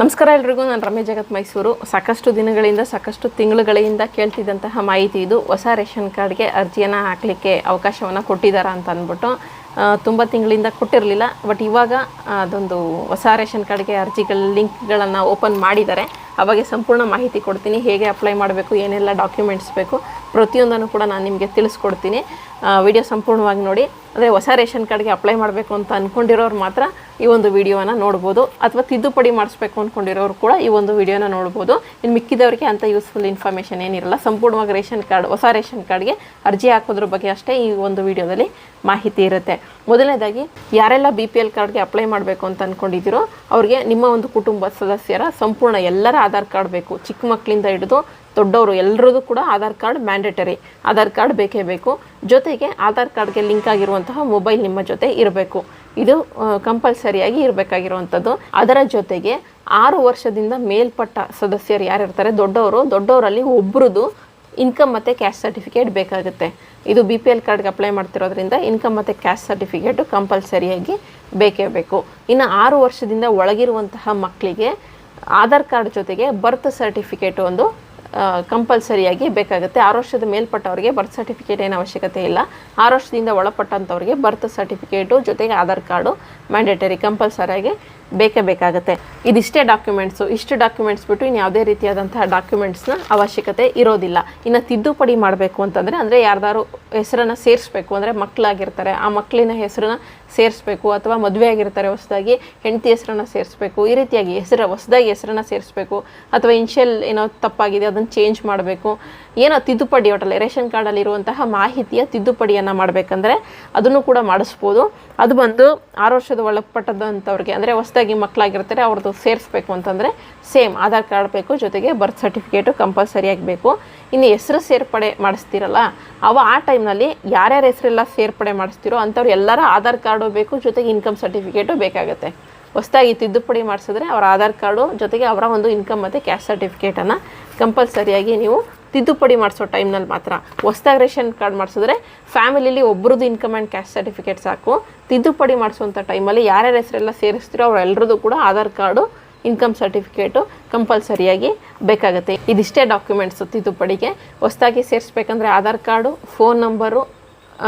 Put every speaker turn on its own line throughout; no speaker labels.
ನಮಸ್ಕಾರ ಎಲ್ರಿಗೂ, ನಾನು ರಮೇಶ್ ಜಗತ್ ಮೈಸೂರು. ಸಾಕಷ್ಟು ದಿನಗಳಿಂದ, ಸಾಕಷ್ಟು ತಿಂಗಳುಗಳಿಂದ ಕೇಳ್ತಿದ್ದಂತಹ ಮಾಹಿತಿ ಇದು. ಹೊಸ ರೇಷನ್ ಕಾರ್ಡ್ಗೆ ಅರ್ಜಿಯನ್ನು ಹಾಕಲಿಕ್ಕೆ ಅವಕಾಶವನ್ನು ಕೊಟ್ಟಿದ್ದಾರೆ ಅಂತ ಅಂದ್ಬಿಟ್ಟು ತುಂಬ ತಿಂಗಳಿಂದ ಕೊಟ್ಟಿರಲಿಲ್ಲ. ಬಟ್ ಇವಾಗ, ಅದೊಂದು ಹೊಸ ರೇಷನ್ ಕಾರ್ಡ್ಗೆ ಅರ್ಜಿಗಳ ಲಿಂಕ್ಗಳನ್ನು ಓಪನ್ ಮಾಡಿದ್ದಾರೆ. ಬಗ್ಗೆ ಸಂಪೂರ್ಣ ಮಾಹಿತಿ ಕೊಡ್ತೀನಿ, ಹೇಗೆ ಅಪ್ಲೈ ಮಾಡಬೇಕು, ಏನೆಲ್ಲ ಡಾಕ್ಯುಮೆಂಟ್ಸ್ ಬೇಕು, ಪ್ರತಿಯೊಂದನ್ನು ಕೂಡ ನಾನು ನಿಮಗೆ ತಿಳಿಸ್ಕೊಡ್ತೀನಿ. ವಿಡಿಯೋ ಸಂಪೂರ್ಣವಾಗಿ ನೋಡಿ. ಅಂದರೆ ಹೊಸ ರೇಷನ್ ಕಾರ್ಡ್ಗೆ ಅಪ್ಲೈ ಮಾಡಬೇಕು ಅಂತ ಅಂದ್ಕೊಂಡಿರೋರು ಮಾತ್ರ ಈ ಒಂದು ವಿಡಿಯೋನ ನೋಡ್ಬೋದು. ಅಥವಾ ತಿದ್ದುಪಡಿ ಮಾಡಿಸ್ಬೇಕು ಅಂದ್ಕೊಂಡಿರೋರು ಕೂಡ ಈ ಒಂದು ವಿಡಿಯೋನ ನೋಡ್ಬೋದು. ಇನ್ನು ಮಿಕ್ಕಿದವರಿಗೆ ಅಂತ ಯೂಸ್ಫುಲ್ ಇನ್ಫಾರ್ಮೇಷನ್ ಏನಿರಲ್ಲ, ಸಂಪೂರ್ಣವಾಗಿ ರೇಷನ್ ಕಾರ್ಡ್, ಹೊಸ ರೇಷನ್ ಕಾರ್ಡ್ಗೆ ಅರ್ಜಿ ಹಾಕೋದ್ರ ಬಗ್ಗೆ ಅಷ್ಟೇ ಈ ಒಂದು ವಿಡಿಯೋದಲ್ಲಿ ಮಾಹಿತಿ ಇರುತ್ತೆ. ಮೊದಲನೇದಾಗಿ, ಯಾರೆಲ್ಲ ಬಿ ಪಿ ಎಲ್ ಕಾರ್ಡ್ಗೆ ಅಪ್ಲೈ ಮಾಡಬೇಕು ಅಂತ ಅಂದ್ಕೊಂಡಿದ್ದೀರೋ ಅವ್ರಿಗೆ ನಿಮ್ಮ ಒಂದು ಕುಟುಂಬ ಸದಸ್ಯರ ಸಂಪೂರ್ಣ ಎಲ್ಲರ ಆಧಾರ್ ಕಾರ್ಡ್ ಬೇಕು. ಚಿಕ್ಕ ಮಕ್ಕಳಿಂದ ಹಿಡಿದು ದೊಡ್ಡವರು ಎಲ್ಲರದ್ದು ಕೂಡ Aadhaar card mandatory Aadhaar card ಬೇಕೇ ಬೇಕು. ಜೊತೆಗೆ ಆಧಾರ್ ಕಾರ್ಡ್ಗೆ ಲಿಂಕ್ ಆಗಿರುವಂತಹ ಮೊಬೈಲ್ ನಿಮ್ಮ ಜೊತೆ ಇರಬೇಕು. ಇದು ಕಂಪಲ್ಸರಿಯಾಗಿ ಇರಬೇಕಾಗಿರುವಂಥದ್ದು. ಅದರ ಜೊತೆಗೆ ಆರು ವರ್ಷದಿಂದ ಮೇಲ್ಪಟ್ಟ ಸದಸ್ಯರು ಯಾರಿರ್ತಾರೆ? ದೊಡ್ಡವರು. ದೊಡ್ಡವರಲ್ಲಿ ಒಬ್ರದ್ದು ಇನ್ಕಮ್ ಮತ್ತು ಕ್ಯಾಶ್ ಸರ್ಟಿಫಿಕೇಟ್ ಬೇಕಾಗುತ್ತೆ. ಇದು ಬಿ ಪಿ ಎಲ್ ಕಾರ್ಡ್ಗೆ ಅಪ್ಲೈ ಮಾಡ್ತಿರೋದ್ರಿಂದ ಇನ್ಕಮ್ ಮತ್ತು ಕ್ಯಾಶ್ ಸರ್ಟಿಫಿಕೇಟು ಕಂಪಲ್ಸರಿಯಾಗಿ ಬೇಕೇ ಬೇಕು. ಇನ್ನು ಆರು ವರ್ಷದಿಂದ ಒಳಗಿರುವಂತಹ ಮಕ್ಕಳಿಗೆ ಆಧಾರ್ ಕಾರ್ಡ್ ಜೊತೆಗೆ ಬರ್ತ್ ಸರ್ಟಿಫಿಕೇಟು ಒಂದು ಕಂಪಲ್ಸರಿಯಾಗಿ ಬೇಕಾಗುತ್ತೆ. ಆರು ವರ್ಷದ ಮೇಲ್ಪಟ್ಟವರಿಗೆ ಬರ್ತ್ ಸರ್ಟಿಫಿಕೇಟ್ ಏನು ಅವಶ್ಯಕತೆ ಇಲ್ಲ. ಆರು ವರ್ಷದಿಂದ ಒಳಪಟ್ಟಂಥವ್ರಿಗೆ ಬರ್ತ್ ಸರ್ಟಿಫಿಕೇಟು ಜೊತೆಗೆ ಆಧಾರ್ ಕಾರ್ಡು ಮ್ಯಾಂಡೇಟರಿ ಕಂಪಲ್ಸರಿಯಾಗಿ ಬೇಕೇ ಬೇಕಾಗುತ್ತೆ. ಇದಿಷ್ಟೇ ಡಾಕ್ಯುಮೆಂಟ್ಸು ಇಷ್ಟು ಡಾಕ್ಯುಮೆಂಟ್ಸ್ ಬಿಟ್ಟು ಇನ್ನು ಯಾವುದೇ ರೀತಿಯಾದಂತಹ ಡಾಕ್ಯುಮೆಂಟ್ಸ್ನ ಅವಶ್ಯಕತೆ ಇರೋದಿಲ್ಲ. ಇನ್ನು ತಿದ್ದುಪಡಿ ಮಾಡಬೇಕು ಅಂತಂದರೆ, ಅಂದರೆ ಯಾರ್ದಾರು ಹೆಸರನ್ನು ಸೇರಿಸ್ಬೇಕು, ಅಂದರೆ ಮಕ್ಕಳಾಗಿರ್ತಾರೆ ಆ ಮಕ್ಕಳಿನ ಹೆಸರನ್ನ ಸೇರಿಸ್ಬೇಕು, ಅಥವಾ ಮದುವೆ ಆಗಿರ್ತಾರೆ ಹೊಸದಾಗಿ, ಹೆಂಡತಿ ಹೆಸರನ್ನ ಸೇರಿಸ್ಬೇಕು, ಈ ರೀತಿಯಾಗಿ ಹೆಸರು, ಹೊಸದಾಗಿ ಹೆಸರನ್ನ ಸೇರಿಸ್ಬೇಕು, ಅಥವಾ ಇನ್ಷಿಯಲ್ ಏನೋ ತಪ್ಪಾಗಿದೆ, ಅದನ್ನು ಚೇಂಜ್ ಮಾಡಬೇಕು. ಏನೋ ತಿದ್ದುಪಡಿ ಒಟ್ಟಲ್ಲಿ ರೇಷನ್ ಕಾರ್ಡಲ್ಲಿ ಇರುವಂತಹ ಮಾಹಿತಿಯ ತಿದ್ದುಪಡಿಯನ್ನು ಮಾಡಬೇಕಂದ್ರೆ ಅದನ್ನು ಕೂಡ ಮಾಡಿಸ್ಬೋದು. ಅದು ಬಂದು ಆರು ವರ್ಷದ ಒಳಪಟ್ಟದಂಥವ್ರಿಗೆ ಅಂದರೆ ಹೊಸದಾಗಿ ಮಕ್ಕಳಾಗಿರ್ತಾರೆ ಅವ್ರದ್ದು ಸೇರಿಸ್ಬೇಕು ಅಂತಂದರೆ ಸೇಮ್, ಆಧಾರ್ ಕಾರ್ಡ್ ಬೇಕು, ಜೊತೆಗೆ ಬರ್ತ್ ಸರ್ಟಿಫಿಕೇಟು ಕಂಪಲ್ಸರಿಯಾಗಿ ಬೇಕು. ಇನ್ನು ಹೆಸರು ಸೇರ್ಪಡೆ ಮಾಡಿಸ್ತೀರಲ್ಲ, ಅವ ಆ ಟೈಮ್ನಲ್ಲಿ ಯಾರ್ಯಾರ ಹೆಸರೆಲ್ಲ ಸೇರ್ಪಡೆ ಮಾಡಿಸ್ತೀರೋ ಅಂಥವ್ರು ಎಲ್ಲರ ಆಧಾರ್ ಕಾರ್ಡು ಬೇಕು, ಜೊತೆಗೆ ಇನ್ಕಮ್ ಸರ್ಟಿಫಿಕೇಟು ಬೇಕಾಗುತ್ತೆ. ಹೊಸದಾಗಿ ತಿದ್ದುಪಡಿ ಮಾಡಿಸಿದ್ರೆ ಅವರ ಆಧಾರ್ ಕಾರ್ಡು, ಜೊತೆಗೆ ಅವರ ಒಂದು ಇನ್ಕಮ್ ಮತ್ತು ಕ್ಯಾಶ್ ಸರ್ಟಿಫಿಕೇಟನ್ನು ಕಂಪಲ್ಸರಿಯಾಗಿ ನೀವು ತಿದ್ದುಪಡಿ ಮಾಡಿಸೋ ಟೈಮ್ನಲ್ಲಿ ಮಾತ್ರ ಹೊಸ್ದಾಗಿ ರೇಷನ್ ಕಾರ್ಡ್ ಮಾಡಿಸಿದ್ರೆ ಫ್ಯಾಮಿಲಿಲಿ ಒಬ್ರದ್ದು ಇನ್ಕಮ್ ಆ್ಯಂಡ್ ಕ್ಯಾಶ್ ಸರ್ಟಿಫಿಕೇಟ್ ಸಾಕು. ತಿದ್ದುಪಡಿ ಮಾಡಿಸುವಂಥ ಟೈಮಲ್ಲಿ ಯಾರ್ಯಾರ ಹೆಸರೆಲ್ಲ ಸೇರಿಸ್ತೀರೋ ಅವರೆಲ್ಲರದ್ದು ಕೂಡ ಆಧಾರ್ ಕಾರ್ಡು, ಇನ್ಕಮ್ ಸರ್ಟಿಫಿಕೇಟು ಕಂಪಲ್ಸರಿಯಾಗಿ ಬೇಕಾಗುತ್ತೆ. ಇದಿಷ್ಟೇ ಡಾಕ್ಯುಮೆಂಟ್ಸ್ ತಿದ್ದುಪಡಿಗೆ. ಹೊಸ್ದಾಗಿ ಸೇರಿಸ್ಬೇಕಂದ್ರೆ ಆಧಾರ್ ಕಾರ್ಡು, ಫೋನ್ ನಂಬರು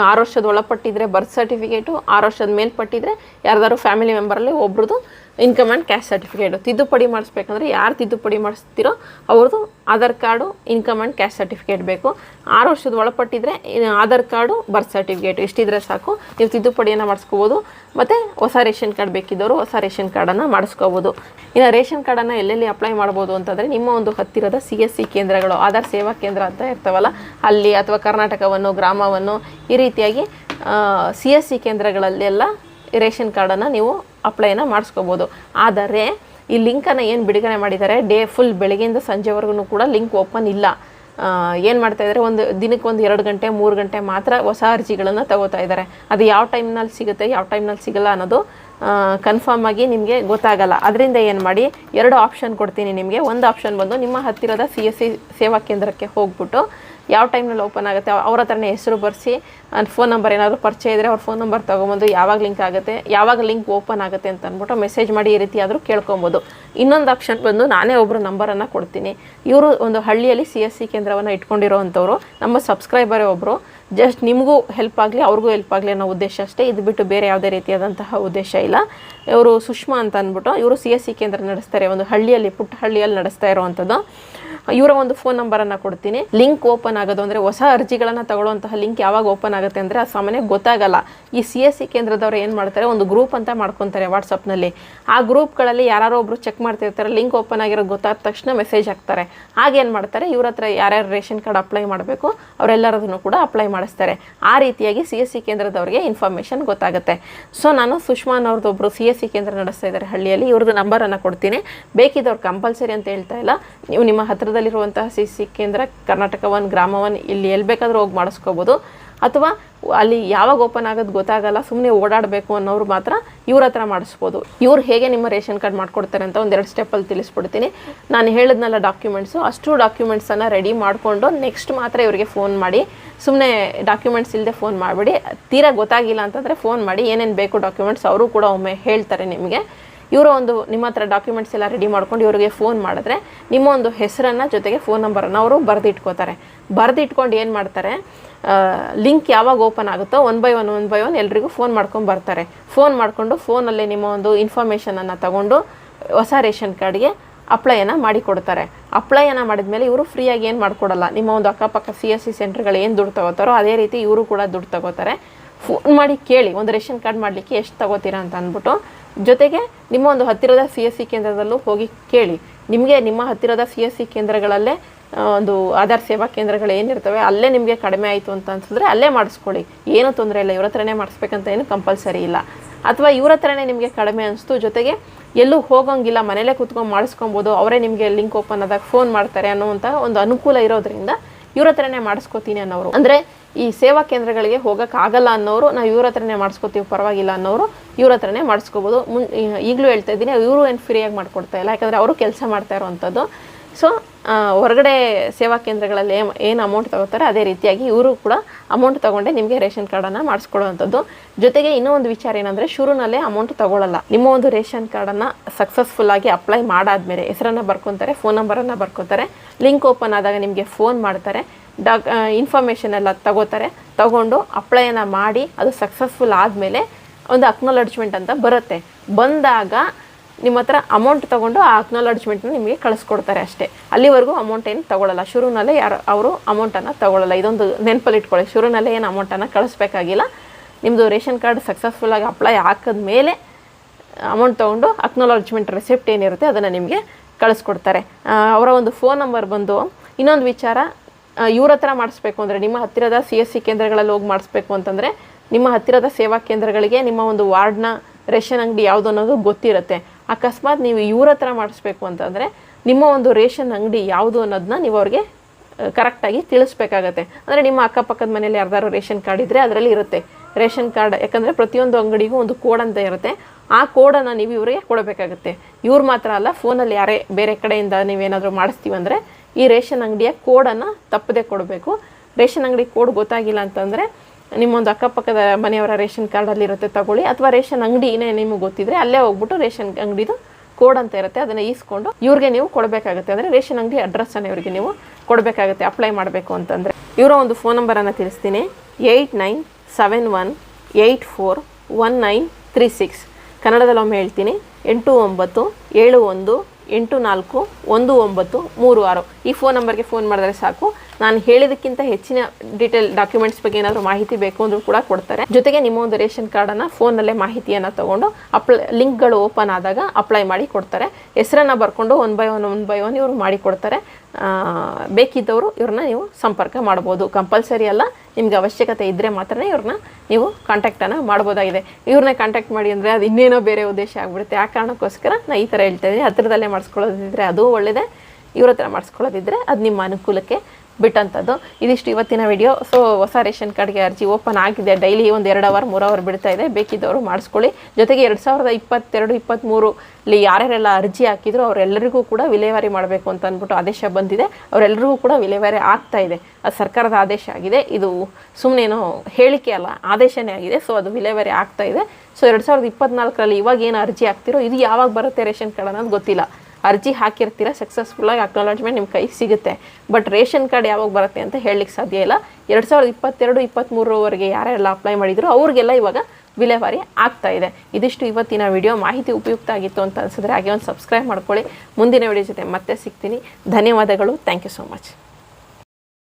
ಆರು ವರ್ಷದ ಒಳಪಟ್ಟಿದ್ರೆ ಬರ್ತ್ ಸರ್ಟಿಫಿಕೇಟು, ಆರು ವರ್ಷದ ಮೇಲ್ಪಟ್ಟಿದ್ರೆ ಯಾರ್ದಾದ್ರು ಫ್ಯಾಮಿಲಿ ಮೆಂಬರಲ್ಲಿ ಒಬ್ರದ್ದು ಇನ್ಕಮ್ ಆ್ಯಂಡ್ ಕ್ಯಾಶ್ ಸರ್ಟಿಫಿಕೇಟು ತಿದ್ದುಪಡಿ ಮಾಡಿಸ್ಬೇಕಂದ್ರೆ ಯಾರು ತಿದ್ದುಪಡಿ ಮಾಡಿಸ್ತೀರೋ ಅವ್ರದ್ದು Aadhaar card, income and caste certificate ಬೇಕು. ಆರು ವರ್ಷದ ಒಳಪಟ್ಟಿದ್ರೆ ಆಧಾರ್ ಕಾರ್ಡು, ಬರ್ತ್ ಸರ್ಟಿಫಿಕೇಟು. ಇಷ್ಟಿದ್ರೆ ಸಾಕು. ನೀವು ತಿದ್ದುಪಡಿಯನ್ನು ಮಾಡಿಸ್ಕೋಬೋದು. ಮತ್ತು ಹೊಸ ರೇಷನ್ ಕಾರ್ಡ್ ಬೇಕಿದ್ದವರು ಹೊಸ ರೇಷನ್ ಕಾರ್ಡನ್ನು ಮಾಡಿಸ್ಕೋಬೋದು. ಇನ್ನು ರೇಷನ್ ಕಾರ್ಡನ್ನು ಎಲ್ಲೆಲ್ಲಿ ಅಪ್ಲೈ ಮಾಡ್ಬೋದು ಅಂತಂದರೆ ನಿಮ್ಮ ಒಂದು ಹತ್ತಿರದ ಸಿ ಎಸ್ ಸಿ ಕೇಂದ್ರಗಳು, ಆಧಾರ್ ಸೇವಾ ಕೇಂದ್ರ ಅಂತ ಇರ್ತವಲ್ಲ, ಅಲ್ಲಿ ಅಥವಾ ಕರ್ನಾಟಕವನ್ನು, ಗ್ರಾಮವನ್ನು ಈ ರೀತಿಯಾಗಿ ಸಿ ಎಸ್ ಸಿ ಕೇಂದ್ರಗಳಲ್ಲೆಲ್ಲ ರೇಷನ್ ಕಾರ್ಡನ್ನು ನೀವು ಅಪ್ಲೈನ ಮಾಡಿಸ್ಕೋಬೋದು. ಆದರೆ, ಈ ಲಿಂಕನ್ನು ಏನು ಬಿಡುಗಡೆ ಮಾಡಿದ್ದಾರೆ ಡೇ ಫುಲ್ ಬೆಳಗ್ಗೆಯಿಂದ ಸಂಜೆವರೆಗೂ ಕೂಡ ಲಿಂಕ್ ಓಪನ್ ಇಲ್ಲ. ಏನು ಮಾಡ್ತಾ ಇದ್ದಾರೆ, ಒಂದು ದಿನಕ್ಕೆ ಒಂದು ಎರಡು ಗಂಟೆ, ಮೂರು ಗಂಟೆ ಮಾತ್ರ ಹೊಸ ಅರ್ಜಿಗಳನ್ನು ತಗೋತಾ ಇದ್ದಾರೆ. ಅದು ಯಾವ ಟೈಮ್ನಲ್ಲಿ ಸಿಗುತ್ತೆ, ಯಾವ ಟೈಮ್ನಲ್ಲಿ ಸಿಗಲ್ಲ ಅನ್ನೋದು ಕನ್ಫರ್ಮ್ ಆಗಿ ನಿಮಗೆ ಗೊತ್ತಾಗಲ್ಲ. ಅದರಿಂದ ಏನು ಮಾಡಿ, ಎರಡು ಆಪ್ಷನ್ ಕೊಡ್ತೀನಿ ನಿಮಗೆ. ಒಂದು ಆಪ್ಷನ್ ಬಂದು ನಿಮ್ಮ ಹತ್ತಿರದ ಸಿ ಎಸ್ ಸಿ ಸೇವಾ ಕೇಂದ್ರಕ್ಕೆ ಹೋಗ್ಬಿಟ್ಟು ಯಾವ ಟೈಮ್ನಲ್ಲಿ ಓಪನ್ ಆಗುತ್ತೆ, ಅವ್ರ ಹತ್ರನೇ ಹೆಸರು ಬರೆಸಿ ಫೋನ್ ನಂಬರ್ ಏನಾದರೂ ಪರಿಚಯ ಇದ್ದರೆ ಅವ್ರ ಫೋನ್ ನಂಬರ್ ತೊಗೊಬಂದು ಯಾವಾಗ ಲಿಂಕ್ ಆಗುತ್ತೆ, ಯಾವಾಗ ಲಿಂಕ್ ಓಪನ್ ಆಗುತ್ತೆ ಅಂತ ಅಂದ್ಬಿಟ್ಟು ಮೆಸೇಜ್ ಮಾಡಿ ಈ ರೀತಿ ಆದರೂ ಕೇಳ್ಕೊಬೋದು. ಇನ್ನೊಂದು ಆಪ್ಷನ್ ಬಂದು ನಾನೇ ಒಬ್ಬರು ನಂಬರನ್ನು ಕೊಡ್ತೀನಿ. ಇವರು ಒಂದು ಹಳ್ಳಿಯಲ್ಲಿ ಸಿ ಎಸ್ ಸಿ ಕೇಂದ್ರವನ್ನು ಇಟ್ಕೊಂಡಿರೋವಂಥವ್ರು, ನಮ್ಮ ಸಬ್ಸ್ಕ್ರೈಬರೇ ಒಬ್ಬರು ಜಸ್ಟ್ ನಿಮಗೂ ಹೆಲ್ಪ್ ಆಗಲಿ, ಅವ್ರಿಗೂ ಹೆಲ್ಪ್ ಆಗಲಿ ಅನ್ನೋ ಉದ್ದೇಶ ಅಷ್ಟೇ. ಇದು ಬಿಟ್ಟು ಬೇರೆ ಯಾವುದೇ ರೀತಿಯಾದಂತಹ ಉದ್ದೇಶ ಇಲ್ಲ. ಇವರು ಸುಷ್ಮಾ ಅಂತ ಅಂದ್ಬಿಟ್ಟು ಇವರು ಸಿ ಎಸ್ ಸಿ ಕೇಂದ್ರ ನಡೆಸ್ತಾರೆ, ಒಂದು ಹಳ್ಳಿಯಲ್ಲಿ, ಪುಟ್ಟ ಹಳ್ಳಿಯಲ್ಲಿ ನಡೆಸ್ತಾ ಇರುವಂಥದ್ದು. ಇವರ ಒಂದು ಫೋನ್ ನಂಬರನ್ನು ಕೊಡ್ತೀನಿ. ಲಿಂಕ್ ಓಪನ್ ಆಗೋದು ಅಂದರೆ ಹೊಸ ಅರ್ಜಿಗಳನ್ನು ತಗೊಳ್ಳುವಂತಹ ಲಿಂಕ್ ಯಾವಾಗ ಓಪನ್ ಆಗುತ್ತೆ ಅಂದರೆ ಆ ಸಾಮಾನ್ಯ ಗೊತ್ತಾಗಲ್ಲ. ಈ ಸಿ ಎಸ್ ಸಿ ಕೇಂದ್ರದವ್ರು ಏನು ಮಾಡ್ತಾರೆ? ಒಂದು ಗ್ರೂಪ್ ಅಂತ ಮಾಡ್ಕೊತಾರೆ ವಾಟ್ಸಪ್ನಲ್ಲಿ ಆ ಗ್ರೂಪ್ಗಳಲ್ಲಿ ಯಾರೋ ಒಬ್ರು ಚೆಕ್ ಮಾಡ್ತಿರ್ತಾರೆ ಲಿಂಕ್ ಓಪನ್ ಆಗಿರೋ ಗೊತ್ತಾದ ತಕ್ಷಣ ಮೆಸೇಜ್ ಹಾಕ್ತಾರೆ. ಆಗೇನು ಮಾಡ್ತಾರೆ? ಇವ್ರ ಹತ್ರ ಯಾರ್ಯಾರು ರೇಷನ್ ಕಾರ್ಡ್ ಅಪ್ಲೈ ಮಾಡಬೇಕು, ಅವರೆಲ್ಲರದನ್ನು ಕೂಡ ಅಪ್ಲೈ ಮಾಡಿಸ್ತಾರೆ. ಆ ರೀತಿಯಾಗಿ ಸಿ ಎಸ್ ಸಿ ಕೇಂದ್ರದವರಿಗೆ ಇನ್ಫಾರ್ಮೇಷನ್ ಗೊತ್ತಾಗುತ್ತೆ. ಸೊ ನಾನು ಸುಷ್ಮಾನ್ ಒಬ್ರು ಸಿ ಎಸ್ ಸಿ ಕೇಂದ್ರ ನಡೆಸ್ತಾ ಇದ್ದಾರೆ ಹಳ್ಳಿಯಲ್ಲಿ. ಇವ್ರದ್ದು ನಂಬರನ್ನು ಕೊಡ್ತೀನಿ. ಬೇಕಿದ್ದವ್ರು ಕಂಪಲ್ಸರಿ ಅಂತ ಹೇಳ್ತಾ ಇಲ್ಲ. ನೀವು ನಿಮ್ಮ ಹತ್ತಿರದಲ್ಲಿರುವಂತಹ ಸಿ ಸಿ ಕೇಂದ್ರ ಕರ್ನಾಟಕ ಒನ್ ಗ್ರಾಮ ಇಲ್ಲಿ ಎಲ್ಲಿ ಬೇಕಾದರೂ ಹೋಗಿ ಮಾಡಿಸ್ಕೋಬೋದು. ಅಥವಾ ಅಲ್ಲಿ ಯಾವಾಗ ಓಪನ್ ಆಗೋದು ಗೊತ್ತಾಗಲ್ಲ ಸುಮ್ಮನೆ ಓಡಾಡಬೇಕು ಅನ್ನೋರು ಮಾತ್ರ ಇವ್ರ ಹತ್ರ ಮಾಡಿಸ್ಬೋದು. ಇವ್ರು ಹೇಗೆ ನಿಮ್ಮ ರೇಷನ್ ಕಾರ್ಡ್ ಮಾಡ್ಕೊಡ್ತಾರೆ ಅಂತ ಒಂದೆರಡು ಸ್ಟೆಪ್ಪಲ್ಲಿ ತಿಳಿಸ್ಬಿಡ್ತೀನಿ. ನಾನು ಹೇಳಿದ್ನಲ್ಲ ಡಾಕ್ಯುಮೆಂಟ್ಸು ಅಷ್ಟು ಡಾಕ್ಯುಮೆಂಟ್ಸನ್ನು ರೆಡಿ ಮಾಡಿಕೊಂಡು ನೆಕ್ಸ್ಟ್ ಮಾತ್ರ ಇವರಿಗೆ ಫೋನ್ ಮಾಡಿ. ಸುಮ್ಮನೆ ಡಾಕ್ಯುಮೆಂಟ್ಸ್ ಇಲ್ಲದೆ ಫೋನ್ ಮಾಡಿಬಿಡಿ. ತೀರಾ ಗೊತ್ತಾಗಿಲ್ಲ ಅಂತಂದರೆ ಫೋನ್ ಮಾಡಿ ಏನೇನು ಬೇಕು ಡಾಕ್ಯುಮೆಂಟ್ಸ್ ಅವರು ಕೂಡ ಒಮ್ಮೆ ಹೇಳ್ತಾರೆ ನಿಮಗೆ. ಇವರ ಒಂದು ನಿಮ್ಮ ಹತ್ರ ಡಾಕ್ಯುಮೆಂಟ್ಸ್ ಎಲ್ಲ ರೆಡಿ ಮಾಡ್ಕೊಂಡು ಇವರಿಗೆ ಫೋನ್ ಮಾಡಿದ್ರೆ ನಿಮ್ಮ ಒಂದು ಹೆಸರನ್ನು ಜೊತೆಗೆ ಫೋನ್ ನಂಬರನ್ನು ಅವರು ಬರೆದಿಟ್ಕೋತಾರೆ. ಬರೆದಿಟ್ಕೊಂಡು ಏನು ಮಾಡ್ತಾರೆ? ಲಿಂಕ್ ಯಾವಾಗ ಓಪನ್ ಆಗುತ್ತೋ one by one one by one ಎಲ್ರಿಗೂ ಫೋನ್ ಮಾಡ್ಕೊಂಡು ಬರ್ತಾರೆ. ಫೋನ್ ಮಾಡಿಕೊಂಡು ಫೋನಲ್ಲಿ ನಿಮ್ಮ ಒಂದು ಇನ್ಫಾರ್ಮೇಷನನ್ನು ತಗೊಂಡು ಹೊಸ ರೇಷನ್ ಕಾರ್ಡ್ಗೆ ಅಪ್ಲೈಯನ್ನು ಮಾಡಿಕೊಡ್ತಾರೆ. ಅಪ್ಲೈಯನ್ನು ಮಾಡಿದ್ಮೇಲೆ ಇವರು ಫ್ರೀಯಾಗಿ ಏನು ಮಾಡಿಕೊಡಲ್ಲ. ನಿಮ್ಮ ಒಂದು ಅಕ್ಕಪಕ್ಕ ಸಿ ಎಸ್ ಸಿ ಸೆಂಟ್ರ್ಗಳು ಏನು ದುಡ್ಡು ತಗೋತಾರೋ ಅದೇ ರೀತಿ ಇವರು ಕೂಡ ದುಡ್ಡು ತಗೋತಾರೆ. ಫೋನ್ ಮಾಡಿ ಕೇಳಿ, ಒಂದು ರೇಷನ್ ಕಾರ್ಡ್ ಮಾಡಲಿಕ್ಕೆ ಎಷ್ಟು ತಗೋತೀರಾ ಅಂತ ಅಂದ್ಬಿಟ್ಟು ಜೊತೆಗೆ ನಿಮ್ಮ ಒಂದು ಹತ್ತಿರದ ಸಿ ಎಸ್ ಸಿ ಕೇಂದ್ರದಲ್ಲೂ ಹೋಗಿ ಕೇಳಿ. ನಿಮಗೆ ನಿಮ್ಮ ಹತ್ತಿರದ ಸಿ ಎಸ್ ಸಿ ಕೇಂದ್ರಗಳಲ್ಲೇ ಒಂದು ಆಧಾರ್ ಸೇವಾ ಕೇಂದ್ರಗಳು ಏನಿರ್ತವೆ, ಅಲ್ಲೇ ನಿಮಗೆ ಕಡಿಮೆ ಆಯಿತು ಅಂತ ಅನ್ಸಿದ್ರೆ ಅಲ್ಲೇ ಮಾಡಿಸ್ಕೊಳ್ಳಿ. ಏನೂ ತೊಂದರೆ ಇಲ್ಲ, ಇವ್ರ ಹತ್ರನೇ ಮಾಡಿಸ್ಬೇಕಂತ ಏನು ಕಂಪಲ್ಸರಿ ಇಲ್ಲ. ಅಥವಾ ಇವ್ರ ಹತ್ರನೇ ನಿಮಗೆ ಕಡಿಮೆ ಅನಿಸ್ತು, ಜೊತೆಗೆ ಎಲ್ಲೂ ಹೋಗೋಂಗಿಲ್ಲ, ಮನೇಲೇ ಕೂತ್ಕೊಂಡು ಮಾಡಿಸ್ಕೊಬೋದು, ಅವರೇ ನಿಮಗೆ ಲಿಂಕ್ ಓಪನ್ ಆದಾಗ ಫೋನ್ ಮಾಡ್ತಾರೆ ಅನ್ನೋವಂಥ ಒಂದು ಅನುಕೂಲ ಇರೋದ್ರಿಂದ ಇವ್ರ ಹತ್ರನೇ ಮಾಡಿಸ್ಕೋತೀನಿ ಅನ್ನೋರು. ಅಂದರೆ ಈ ಸೇವಾ ಕೇಂದ್ರಗಳಿಗೆ ಹೋಗೋಕ್ಕಾಗಲ್ಲ ಅನ್ನೋರು ನಾವು ಇವ್ರ ಹತ್ರನೇ ಮಾಡಿಸ್ಕೋತೀವಿ, ಪರವಾಗಿಲ್ಲ ಅನ್ನೋರು ಇವ್ರ ಹತ್ರನೇ ಮಾಡಿಸ್ಕೋಬೋದು. ಮುನ್ ಈಗಲೂ ಹೇಳ್ತಾ ಇದ್ದೀನಿ, ಇವರು ಏನು ಫ್ರೀಯಾಗಿ ಮಾಡಿಕೊಡ್ತಾ ಇಲ್ಲ. ಯಾಕಂದರೆ ಅವರು ಕೆಲಸ ಮಾಡ್ತಾ ಇರೋವಂಥದ್ದು. ಸೊ ಹೊರಗಡೆ ಸೇವಾ ಕೇಂದ್ರಗಳಲ್ಲಿ ಏನು ಅಮೌಂಟ್ ತಗೋತಾರೆ, ಅದೇ ರೀತಿಯಾಗಿ ಇವರು ಕೂಡ ಅಮೌಂಟ್ ತಗೊಂಡೆ ನಿಮಗೆ ರೇಷನ್ ಕಾರ್ಡನ್ನು ಮಾಡಿಸ್ಕೊಡುವಂಥದ್ದು. ಜೊತೆಗೆ ಇನ್ನೂ ಒಂದು ವಿಚಾರ ಏನಂದರೆ, ಶುರುನಲ್ಲೇ ಅಮೌಂಟ್ ತಗೊಳ್ಳಲ್ಲ ನಿಮ್ಮ ಒಂದು ರೇಷನ್ ಕಾರ್ಡನ್ನು ಸಕ್ಸಸ್ಫುಲ್ಲಾಗಿ ಅಪ್ಲೈ ಮಾಡಾದ್ಮೇಲೆ, ಹೆಸರನ್ನು ಬರ್ಕೊತಾರೆ ಫೋನ್ ನಂಬರನ್ನು ಬರ್ಕೊತಾರೆ ಲಿಂಕ್ ಓಪನ್ ಆದಾಗ ನಿಮಗೆ ಫೋನ್ ಮಾಡ್ತಾರೆ, ಡಾಕ್ ಇನ್ಫಾರ್ಮೇಷನ್ ಎಲ್ಲ ತಗೋತಾರೆ, ತಗೊಂಡು ಅಪ್ಲೈಯನ್ನು ಮಾಡಿ, ಅದು ಸಕ್ಸಸ್ಫುಲ್ ಆದಮೇಲೆ ಒಂದು ಅಕ್ನಾಲಡ್ಜ್ಮೆಂಟ್ ಅಂತ ಬರುತ್ತೆ. ಬಂದಾಗ ನಿಮ್ಮ ಹತ್ರ ಅಮೌಂಟ್ ತೊಗೊಂಡು ಆ ಅಕ್ನಾಲಜ್ಮೆಂಟ್ನ ನಿಮಗೆ ಕಳಿಸ್ಕೊಡ್ತಾರೆ ಅಷ್ಟೇ. ಅಲ್ಲಿವರೆಗೂ ಅಮೌಂಟ್ ಏನು ತೊಗೊಳ್ಳಲ್ಲ ಶುರುನಲ್ಲೇ ಯಾರು, ಅವರು ಅಮೌಂಟನ್ನು ತೊಗೊಳ್ಳಲ್ಲ ಇದೊಂದು ನೆನಪಲ್ಲಿ ಇಟ್ಕೊಳ್ಳಿ. ಶುರುನಲ್ಲೇ ಏನು ಅಮೌಂಟನ್ನು ಕಳಿಸ್ಬೇಕಾಗಿಲ್ಲ. ನಿಮ್ಮದು ರೇಷನ್ ಕಾರ್ಡ್ ಸಕ್ಸಸ್ಫುಲ್ಲಾಗಿ ಅಪ್ಲೈ ಹಾಕಿದ್ಮೇಲೆ ಅಮೌಂಟ್ ತೊಗೊಂಡು ಅಕ್ನಾಲಜ್ಮೆಂಟ್ ರೆಸಿಪ್ಟ್ ಏನಿರುತ್ತೆ ಅದನ್ನು ನಿಮಗೆ ಕಳಿಸ್ಕೊಡ್ತಾರೆ. ಅವರ ಒಂದು ಫೋನ್ ನಂಬರ್ ಬಂದು, ಇನ್ನೊಂದು ವಿಚಾರ ಇವ್ರ ಹತ್ರ ಮಾಡಿಸ್ಬೇಕು ಅಂದರೆ, ನಿಮ್ಮ ಹತ್ತಿರದ ಸಿ ಎಸ್ ಸಿ ಕೇಂದ್ರಗಳಲ್ಲಿ ಹೋಗಿ ಮಾಡಿಸ್ಬೇಕು ಅಂತಂದರೆ, ನಿಮ್ಮ ಹತ್ತಿರದ ಸೇವಾ ಕೇಂದ್ರಗಳಿಗೆ ನಿಮ್ಮ ಒಂದು ವಾರ್ಡ್ನ ರೇಷನ್ ಅಂಗಡಿ ಯಾವುದು ಅನ್ನೋದು ಗೊತ್ತಿರುತ್ತೆ. ಅಕಸ್ಮಾತ್ ನೀವು ಇವ್ರ ಹತ್ರ ಮಾಡಿಸ್ಬೇಕು ಅಂತಂದರೆ ನಿಮ್ಮ ಒಂದು ರೇಷನ್ ಅಂಗಡಿ ಯಾವುದು ಅನ್ನೋದನ್ನ ನೀವು ಅವ್ರಿಗೆ ಕರೆಕ್ಟಾಗಿ ತಿಳಿಸ್ಬೇಕಾಗತ್ತೆ. ಅಂದರೆ ನಿಮ್ಮ ಅಕ್ಕಪಕ್ಕದ ಮನೇಲಿ ಯಾರ್ದಾರು ರೇಷನ್ ಕಾರ್ಡ್ ಇದ್ದರೆ ಅದರಲ್ಲಿ ಇರುತ್ತೆ. ರೇಷನ್ ಕಾರ್ಡ್, ಯಾಕಂದರೆ ಪ್ರತಿಯೊಂದು ಅಂಗಡಿಗೂ ಒಂದು ಕೋಡ್ ಅಂತ ಇರುತ್ತೆ. ಆ ಕೋಡನ್ನು ನೀವು ಇವರಿಗೆ ಕೊಡಬೇಕಾಗುತ್ತೆ. ಇವ್ರು ಮಾತ್ರ ಅಲ್ಲ, ಫೋನಲ್ಲಿ ಯಾರೇ, ಬೇರೆ ಕಡೆಯಿಂದ ನೀವೇನಾದರೂ ಮಾಡಿಸ್ತೀವಿ ಅಂದರೆ ಈ ರೇಷನ್ ಅಂಗಡಿಯ ಕೋಡನ್ನು ತಪ್ಪದೆ ಕೊಡಬೇಕು. ರೇಷನ್ ಅಂಗಡಿ ಕೋಡ್ ಗೊತ್ತಾಗಿಲ್ಲ ಅಂತಂದರೆ ನಿಮ್ಮೊಂದು ಅಕ್ಕಪಕ್ಕದ ಮನೆಯವರ ರೇಷನ್ ಕಾರ್ಡಲ್ಲಿ ಇರುತ್ತೆ, ತಗೊಳ್ಳಿ. ಅಥವಾ ರೇಷನ್ ಅಂಗಡಿನೇ ನಿಮಗೆ ಗೊತ್ತಿದ್ರೆ ಅಲ್ಲೇ ಹೋಗ್ಬಿಟ್ಟು ರೇಷನ್ ಅಂಗಡಿದು ಕೋಡ್ ಅಂತ ಇರುತ್ತೆ, ಅದನ್ನು ಈಸ್ಕೊಂಡು ಇವ್ರಿಗೆ ನೀವು ಕೊಡಬೇಕಾಗುತ್ತೆ. ಅಂದರೆ ರೇಷನ್ ಅಂಗಡಿ ಅಡ್ರೆಸ್ಸನ್ನು ಇವರಿಗೆ ನೀವು ಕೊಡಬೇಕಾಗುತ್ತೆ ಅಪ್ಲೈ ಮಾಡಬೇಕು ಅಂತಂದರೆ. ಇವರ ಒಂದು ಫೋನ್ ನಂಬರನ್ನು ತಿಳಿಸ್ತೀನಿ. Eight nine seven one eight four one nine three six. ಕನ್ನಡದಲ್ಲಿ ಒಮ್ಮೆ ಹೇಳ್ತೀನಿ. ಎಂಟು ಒಂಬತ್ತು ಏಳು ಒಂದು ಎಂಟು ನಾಲ್ಕು ಒಂದು ಒಂಬತ್ತು ಮೂರು ಆರು. ಈ ಫೋನ್ ನಂಬರ್ಗೆ ಫೋನ್ ಮಾಡಿದ್ರೆ ಸಾಕು. ನಾನು ಹೇಳಿದಕ್ಕಿಂತ ಹೆಚ್ಚಿನ ಡೀಟೇಲ್ ಡಾಕ್ಯುಮೆಂಟ್ಸ್ ಬಗ್ಗೆ ಏನಾದರೂ ಮಾಹಿತಿ ಬೇಕು ಅಂದರೂ ಕೂಡ ಕೊಡ್ತಾರೆ. ಜೊತೆಗೆ ನಿಮ್ಮ ಒಂದು ರೇಷನ್ ಕಾರ್ಡನ್ನು ಫೋನಲ್ಲೇ ಮಾಹಿತಿಯನ್ನು ತಗೊಂಡು ಅಪ್ಲೈ ಲಿಂಕ್ಗಳು ಓಪನ್ ಆದಾಗ ಅಪ್ಲೈ ಮಾಡಿ ಕೊಡ್ತಾರೆ. ಹೆಸರನ್ನು ಬರ್ಕೊಂಡು one by one one by one ಇವರು ಮಾಡಿ ಕೊಡ್ತಾರೆ. ಬೇಕಿದ್ದವರು ಇವ್ರನ್ನ ನೀವು ಸಂಪರ್ಕ ಮಾಡ್ಬೋದು. ಕಂಪಲ್ಸರಿ ಅಲ್ಲ, ನಿಮ್ಗೆ ಅವಶ್ಯಕತೆ ಇದ್ದರೆ ಮಾತ್ರ ಇವ್ರನ್ನ ನೀವು ಕಾಂಟ್ಯಾಕ್ಟನ್ನು ಮಾಡ್ಬೋದಾಗಿದೆ. ಇವ್ರನ್ನ ಕಾಂಟ್ಯಾಕ್ಟ್ ಮಾಡಿ ಅಂದರೆ ಅದು ಇನ್ನೇನೋ ಬೇರೆ ಉದ್ದೇಶ ಆಗ್ಬಿಡುತ್ತೆ. ಆ ಕಾರಣಕ್ಕೋಸ್ಕರ ನಾನು ಈ ಥರ ಹೇಳ್ತಾ ಇದ್ದೀನಿ. ಹತ್ತಿರದಲ್ಲೇ ಮಾಡಿಸ್ಕೊಳ್ಳೋದಿದ್ರೆ ಅದು ಒಳ್ಳೆಯದೇ ಇವ್ರ ಹತ್ರ ಮಾಡಿಸ್ಕೊಳ್ಳೋದಿದ್ರೆ ಅದು ನಿಮ್ಮ ಅನುಕೂಲಕ್ಕೆ ಬಿಟ್ಟಂಥದ್ದು ಇದಿಷ್ಟು ಇವತ್ತಿನ ವಿಡಿಯೋ ಸೊ ಹೊಸ ರೇಷನ್ ಕಾರ್ಡ್ಗೆ ಅರ್ಜಿ ಓಪನ್ ಆಗಿದೆ. ಡೈಲಿ ಒಂದು ಎರಡು ಅವರ್ ಮೂರು ಅವರ್ ಬಿಡ್ತಾ ಇದೆ. ಬೇಕಿದ್ದವರು ಮಾಡಿಸ್ಕೊಳ್ಳಿ. ಜೊತೆಗೆ ಎರಡು ಸಾವಿರದ ಇಪ್ಪತ್ತೆರಡು ಇಪ್ಪತ್ತ್ಮೂರಲ್ಲಿ ಯಾರ್ಯಾರೆಲ್ಲ ಅರ್ಜಿ ಹಾಕಿದ್ರು, ಅವರೆಲ್ಲರಿಗೂ ಕೂಡ ವಿಲೇವಾರಿ ಮಾಡಬೇಕು ಅಂತ ಅಂದ್ಬಿಟ್ಟು ಆದೇಶ ಬಂದಿದೆ. ಅವರೆಲ್ಲರಿಗೂ ಕೂಡ ವಿಲೇವಾರಿ ಆಗ್ತಾ ಇದೆ. ಅದು ಸರ್ಕಾರದ ಆದೇಶ ಆಗಿದೆ. ಇದು ಸುಮ್ಮನೇನೋ ಹೇಳಿಕೆ ಅಲ್ಲ, ಆದೇಶನೇ ಆಗಿದೆ. ಸೊ ಅದು ವಿಲೇವಾರಿ ಆಗ್ತಾ ಇದೆ. ಸೊ ಎರಡು ಸಾವಿರದ ಇಪ್ಪತ್ನಾಲ್ಕರಲ್ಲಿ ಇವಾಗ ಏನು ಅರ್ಜಿ ಹಾಕ್ತಿರೋ, ಇದು ಯಾವಾಗ ಬರುತ್ತೆ ರೇಷನ್ ಕಾರ್ಡ್ ಅನ್ನೋದು ಗೊತ್ತಿಲ್ಲ. ಅರ್ಜಿ ಹಾಕಿರ್ತೀರ ಸಕ್ಸಸ್ಫುಲ್ಲಾಗಿ ಅಕ್ನಾಲಜ್ಮೆಂಟ್ ನಿಮ್ಮ ಕೈಗೆ ಸಿಗುತ್ತೆ. ಬಟ್ ರೇಷನ್ ಕಾರ್ಡ್ ಯಾವಾಗ ಬರುತ್ತೆ ಅಂತ ಹೇಳಲಿಕ್ಕೆ ಸಾಧ್ಯ ಇಲ್ಲ. ಎರಡು ಸಾವಿರದ ಇಪ್ಪತ್ತೆರಡು ಇಪ್ಪತ್ತ್ಮೂರವರೆಗೆ ಯಾರೆಲ್ಲ ಅಪ್ಲೈ ಮಾಡಿದ್ರು, ಅವ್ರಿಗೆಲ್ಲ ಇವಾಗ ವಿಲೇವಾರಿ ಆಗ್ತಾ ಇದೆ. ಇದಿಷ್ಟು ಇವತ್ತಿನ ವಿಡಿಯೋ ಮಾಹಿತಿ ಉಪಯುಕ್ತ ಆಗಿತ್ತು ಅಂತ ಅನಿಸಿದ್ರೆ ಹಾಗೆ ಒಂದು ಸಬ್ಸ್ಕ್ರೈಬ್ ಮಾಡ್ಕೊಳ್ಳಿ. ಮುಂದಿನ ವಿಡಿಯೋ ಜೊತೆ ಮತ್ತೆ ಸಿಗ್ತೀನಿ. ಧನ್ಯವಾದಗಳು. Thank you so much